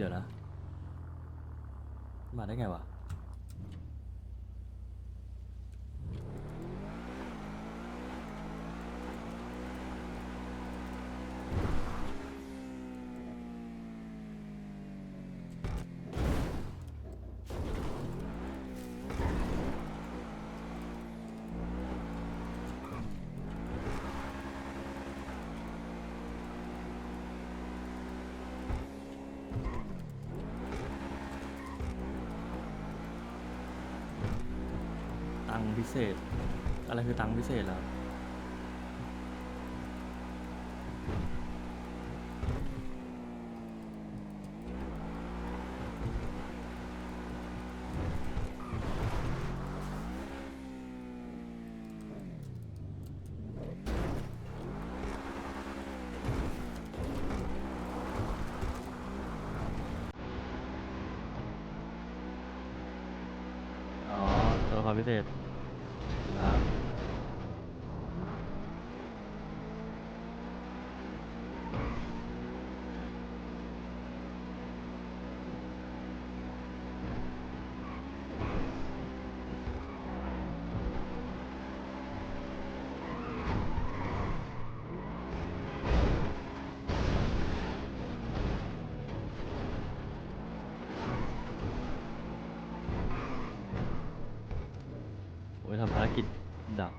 เดี๋ยวนะ มาได้ไงวะ พิเศษ อะไรคือตังค์พิเศษล่ะอ๋อตัวละครพิเศษครับ โอ้ยทำภาร กิจดับ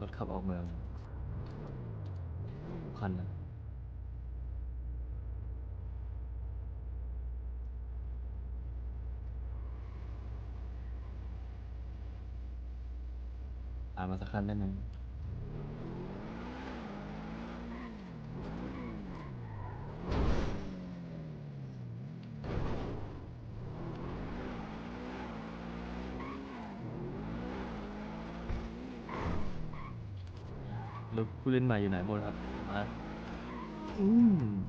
รถขับออกเมืองคันนะตามมาสักคันได้ไหม ผู้เล่นใหม่อยู่ไหนหมดครับมาอืม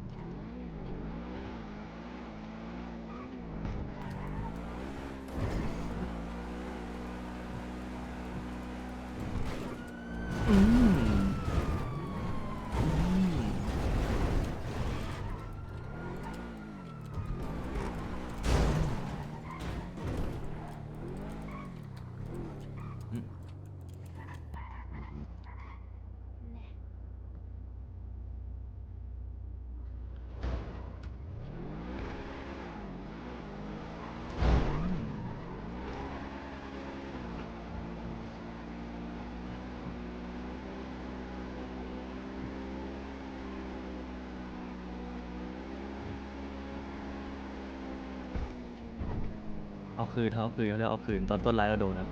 เอาคืนเขาคืนเขาเรียกเอาคืนตอนต้นไลน์ก็โดนครับ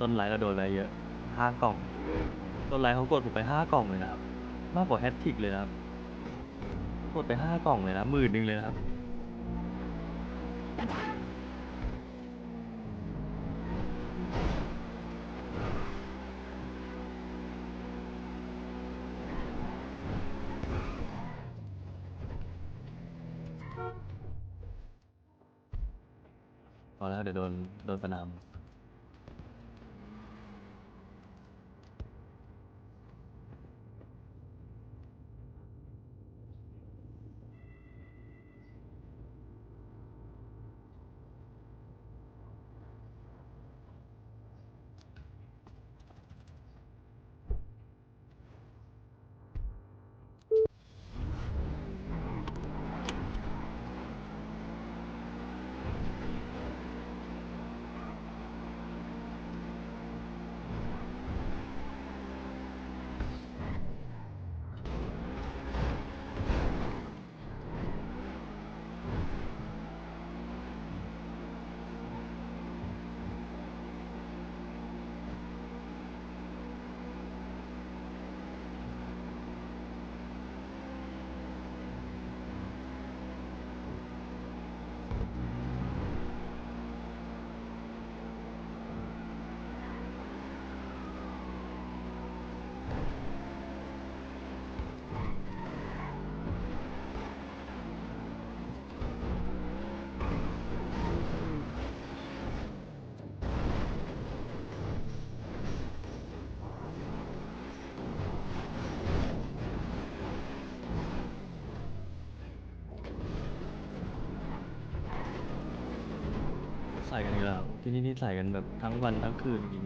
ต้นไลน์ก็โดนอะไรเยอะห้ากล่อง ต้นไลน์เขากดผมไปห้ากล่องเลยนะครับ มากกว่าแฮตทริกเลยนะครับ กดไปห้ากล่องเลยนะหมื่นหนึ่งเลยนะครับ พอแล้วเดี๋ยวโดนโดนประนาม ใส่กันอีกแล้วที่นี่นี่ใส่กันแบบทั้งวันทั้งคืนจริง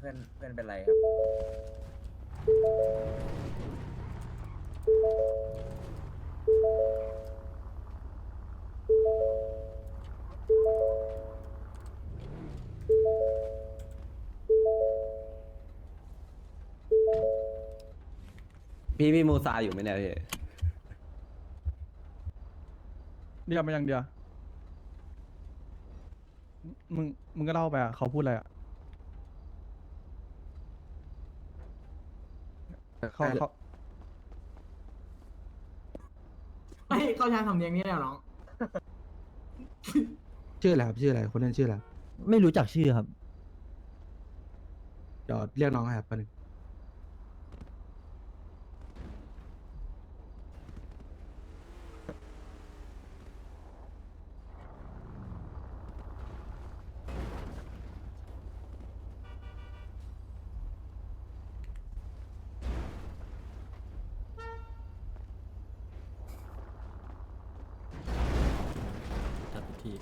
เพื่อนเพื่อนเพื่อนเพื่อนเป็นไรครับ พี่พี่มูซาอยู่ไหมเนี่ยพี่เดียวมาอย่างเดียว มึง มึงก็เล่าไปอะ เขาพูดอะไรอะ เขาเขาไม่เขาใช้สำเนียงนี้เลยเหรอน้อง ชื่ออะไรครับชื่ออะไรคนนั้นชื่ออะไรครับไม่รู้จักชื่อครับ เดี๋ยวเรียกน้องให้ครับแป๊บนึง จัดพิธี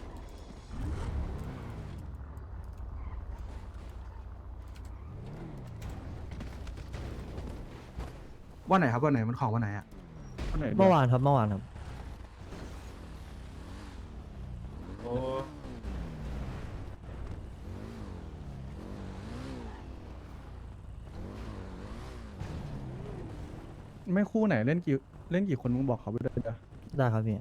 ว่าไหนครับว่าไหนมันของว่าไหนอะคนไหนดียเมื่อวานครับเมื่อวานครับไม่คู่ไหนเล่นกี่เล่นกี่คนมึงบอกเขาไปด้วยเดี๋ยวได้ครับพี่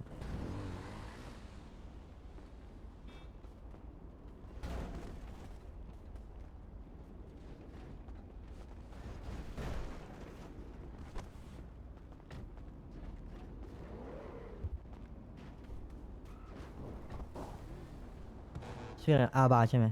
ชื่ออะไรอาบาใช่ไหม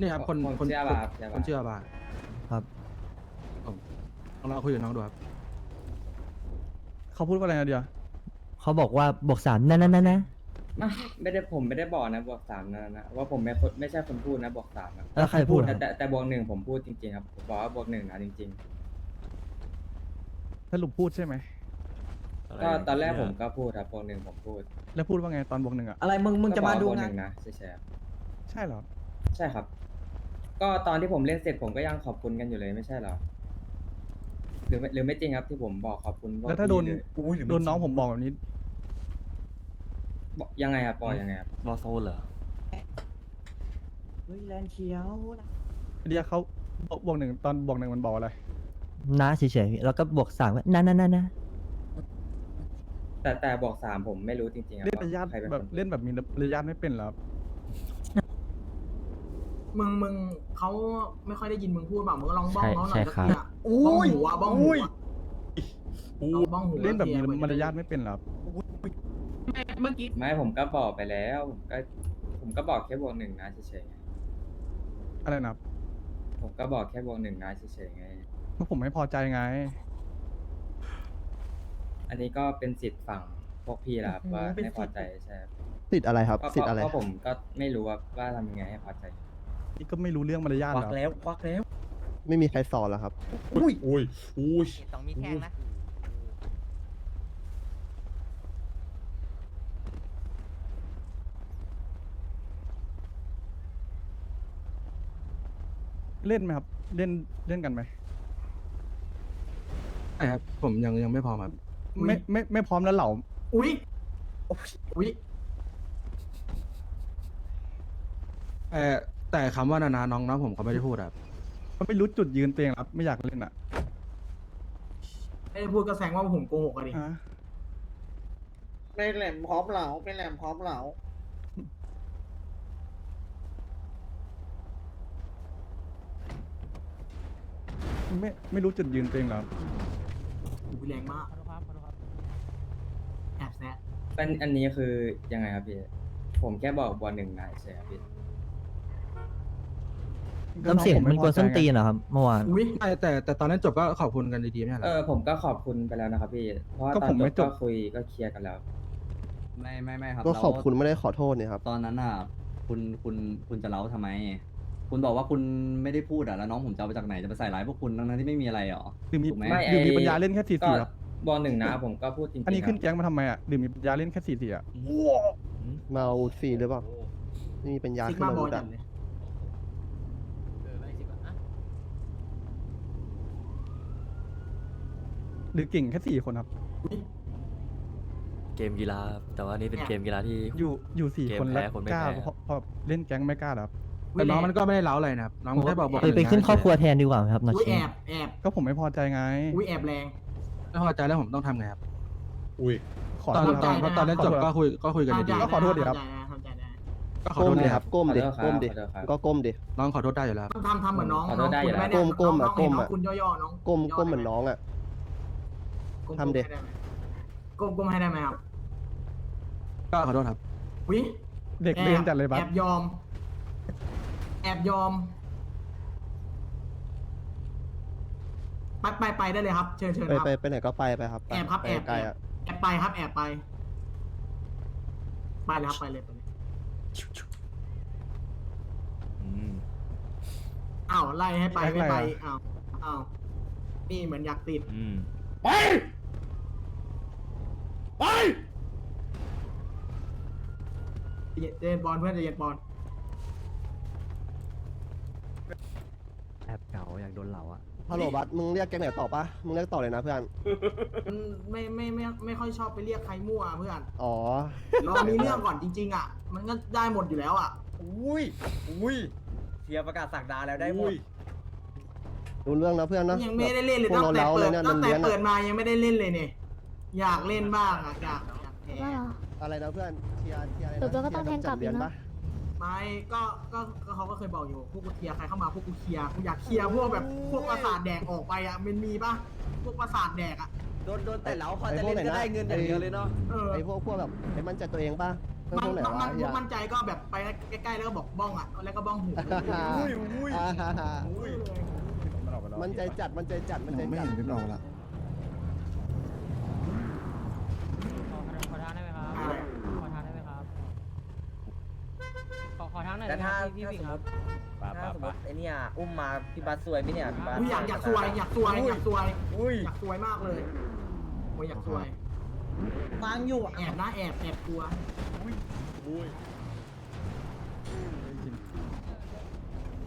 นี่ครับคนคนคนชื่ออาบาครับชื่ออาบาคนชื่ออาบาครับผมลองเราคุยกับน้องดูครับ เขาพูดว่าอะไรนะเดียวเขาบอกว่าบวกสามนั่นนั่นนั่นนะไม่ไม่ได้ผมไม่ได้บอกนะบวกสามนะนะว่าผมไม่คนไม่ใช่คนพูดนะบวกสามนะแล้วใครพูดคแต่รับแต่แต่บวกหนึ่งผมพูดจริงๆครับผมบอกว่าบวกหนึ่งนะจริง สรุปพูดใช่ไหม ๆ ก็ตอนแรกผมก็พูดครับบวกหนึ่งผมพูดแล้วพูดว่าไงตอนบวกหนึ่งอะ อะไรมึงมึงจะมาดูก็บอกว่บวกหงาน นึ่งนะใช่ใช่ครับใช่เหรอ ใช่ครับ ก็ตอนที่ผมเล่นเสร็จผมก็ยังขอบคุณกันอยู่เลยไม่ใช่เหรอห รือไม่หรือไม่จริงครับที่ผมบอกขอบคุณพกแล้วถ้าโดน พี่เลยโดนน้องผมบอกแบบนี้บอกยังไงครับบอกยังไงครับวอลโซนเหรอ เฮ้ยแลนเขียวเดียวเขาบอกบวกหนึ่งตอนบวกหนึ่งมันบอกอะไรนะเฉยๆพี่แล้วก็บวกสามว่านั่นนั่นนั่นนะแต่แต่บอกสามผมไม่รู้จริงๆครับเล่นระยะว่าใครเป็นแบคบนพูดเล่นแบบมีระยะไม่เป็นเหรอครับ มึงมึงเขาไม่ค่อยได้ยินมึงพูดแบบมึงก็ลองบ้องเขาหน่อยใช่สักครับทีอะบ้องหัวบ้องหัวลองบ้องหัวเล่นแบบมีทีอะมารยาทไม่เป็นเหรอครับเมื่อกี้ไม่ผมก็บอกไปแล้วผมก็ผมก็บอกแค่บวกหนึ่งนะเฉยๆไงอะไรนะครับผมก็บอกแค่บวกหนึ่งนะเฉยๆไงเพราะผมไม่พอใจไง อันนี้ก็เป็นสิทธิ์ฝั่งพวกพี่แหละครับว่าไม่พอใจใช่ครับสิทธิ์อะไรครับก็สิทธิ์อะไรก็ผมก็ไม่รู้ว่าว่าทำยังไงให้พอใจ นี่ก็ไม่รู้เรื่องมารยาทควักแล้วควักแล้วไม่มีใครสอนแล้วครับ อุ้ยอุ้ยอุ้ยสองมีแทงนะเล่นไหมครับ เล่นเล่นกันไหมไม่ครับผมยังยังไม่พร้อมครับ ไม่ไม่ไม่พร้อมแล้วเหล่าอุ้ยอุ้ยเออ แต่คำว่านานาน้องน้องผมเขาไม่ได้พูดครับเขาไม่รู้จุดยืนตัวเองครับ ไม่อยากเล่นอะไม่ได้พูดก็แสดงว่าผมโกหกอะดิอะไม่แหลมพร้อมเหลาไม่แหลมพร้อมเหลาไม่ไม่รู้จุดยืนตัวเองหรอครับอุ้ยแรงมากแอบแซะ อันอันนี้คือยังไงครับพี่ ผมแค่บอกบอลหนึ่งนายใช่ครับพี่ น้ำเสียงมันกวนส้นตีนเหรอครับเมื่อวาน อุ้ยไม่แต่แต่ตอนนั้นจบก็ขอบคุณกันดีๆไม่ใช่เหรเอออผมก็ขอบคุณไปแล้วนะครับพี่เพราะว่าก็ตอผนมจไม่บจบก็คุยก็เคลียร์กันแล้ว ไม่ไม่ไม่ครับก็แล้วขอบคุณไม่ได้ขอโทษเนี่ยครับ ตอนนั้นอะ คุณคุณคุณจะเล้าทำไม คุณบอกว่าคุณไม่ได้พูดอะแล้วน้องผมจะเอาไปจากไหนจะไปใส่ร้ายพวกคุณทั้งๆที่ไม่มีอะไรหรอหรือมีถูกไหมไม่หรือมีไอ้ปัญญาเล่นแค่สี่ก็สี่ครับ บอลหนึ่งนะผมก็พูดจริงๆอันนี้ขึ้นครับแก๊งมาทำไมอะหรือมีปัญญาเล่นแค่สี่สี่อะ เมาฟรีหรือเปล่าไม่มีปัญญาซิกขึ้นมามาบอรู้ลจัจักดเลย หรือเก่งแค่สี่คนครับ เกมกีฬาครับแต่ว่านี่เป็นเกมกีฬาที่ อยู่อยู่สี่เกมคนแล้วแพ้คนไม่กล้าแพ้ เพราะเพราะเล่นแก๊งไม่กล้าเหรอครับแต่น้องมันก็ไม่ได้เล้าอะไรนะครับน้องแค่บอกบอกไปไปขึ้นครอบครัวแทนดีกว่าไหมครับนาอุ้ยชีแอบแอบก็ผมไม่พอใจไง อุ้ยแอบแรง ไม่พอใจแล้วผมต้องทำไงครับอุ้ย ขอตอนโทษตอนครับตอนเล่นจบก็คุยก็คุยกันเข้าใจดีก็ขอโทษดิครับเข้าใจได้ๆก็ขอก้โทมษดิเลยคครัรับบก้มดิขอโทษครับก้มดิขอโทษครับก็ก้มดิ น้องขอโทษได้อยู่แล้วครับต้องทำทำเหมือนน้องขอโทษได้อยู่แล้วน้งก้มน้องก้มอะก้มน้องอะคุณย่อๆน้องก้มย่ก้มเหมือนน้องอะก้ม ทำดิให้ได้ไหมก้มก้มให้ได้ไหมครับก็ขอโทษครับอุ้ยเด็กแอบเล่นจัดเลยบัสแอบยอม แอบยอม ไปไปไปได้เลยครับ เชิญเชิญไปครับ ไปไปไหนก็ไปไปครับไปแอบครับไปแอบไกลแอบอะแอบไปครับ แอบไป ไปเลยครับไปเลยไปเลยอืมอ้าวไล่ให้ไปแอคไม่อะไรไปอะอ้าวอ้าวนี่เหมือนอยากติดอืมไป ไปเจนบอลเพื่อนเจนบอลแอบเก่าอยากโดนเหล่าอะฮัลโหลบัสมึงเรียกแก๊งไหนต่อปะมึงเรียกต่อเลยนะเพื่อน มันไม่ไม่ไม่ไม่ค่อยชอบไปเรียกใครมั่วเพื่อนอ๋อ รอมีเรื่องก่อนจริง ๆ อะ มันก็ได้หมดอยู่แล้วอะ อุ้ย อุ้ยเทียร์ประกาศสักดาแล้วได้หมดรู้เรื่องนะเพื่อนนะยังไม่ได้เล่นเลยพวกตั้งเราแต่เล้าเปิเลดยเนี่ยตั้งแต่เลี้ยงๆเปิดอะมายังไม่ได้เล่นเลยเนี่ย อยากเล่นบ้างอะอยากอยากแพ้อะไรนะเพื่อนเทียร์เทียร์อะไรเดี๋ยวนะก็ต้องแทงกลับเทียร์อีกนะปะไม่ก็ก็ก็เขาก็เคยบอกอยู่พวกกูเคลียร์ใครเข้ามาพวกกูเคลียร์กูอยากเคลียร์พวกแบบพวกประสาทแดกออกไปอะมันมีป่ะพวกประสาทแดกอะโดนโดนแต่เล้าพอไอ้จะพวกเล่นไหนก็นะได้เงินอย่างเดียวเลยเนาะเออ ไอ้พวกพวกแบบไอ้มั่นใจตัวเองปะไอ้มันพวกไหนมันวะมันอย่ามั่นใจก็แบบไปใกล้ๆแล้วก็บอกบ้องอะแล้วก็บ้องหูอุ้ยอุ้ยอุ้ยมันออกไปแล้วมันใจจัดมันใจจัดมันใจไม่จัดเห็นพี่น้องละ ขอทานได้ไหมครับ แต่ถ้าถ้าสมมติถ้าสมมติไอเนี่ยอุ้มมาพี่บัสซวยไหมเนี่ยพี่บัสอุ้ยอยากอยากสวยอยากสวยอยากสวยอุ้ยอยากสวยมากเลยโอ้ยอยากสวยฟังอยู่แอบนะแอบแอบกลัวอุ้ย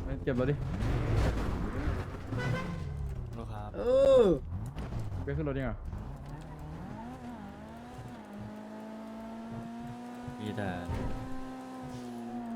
ไม่เจ็บแล้วดินะครับเออไปขึ้นรถยังไงมีแต่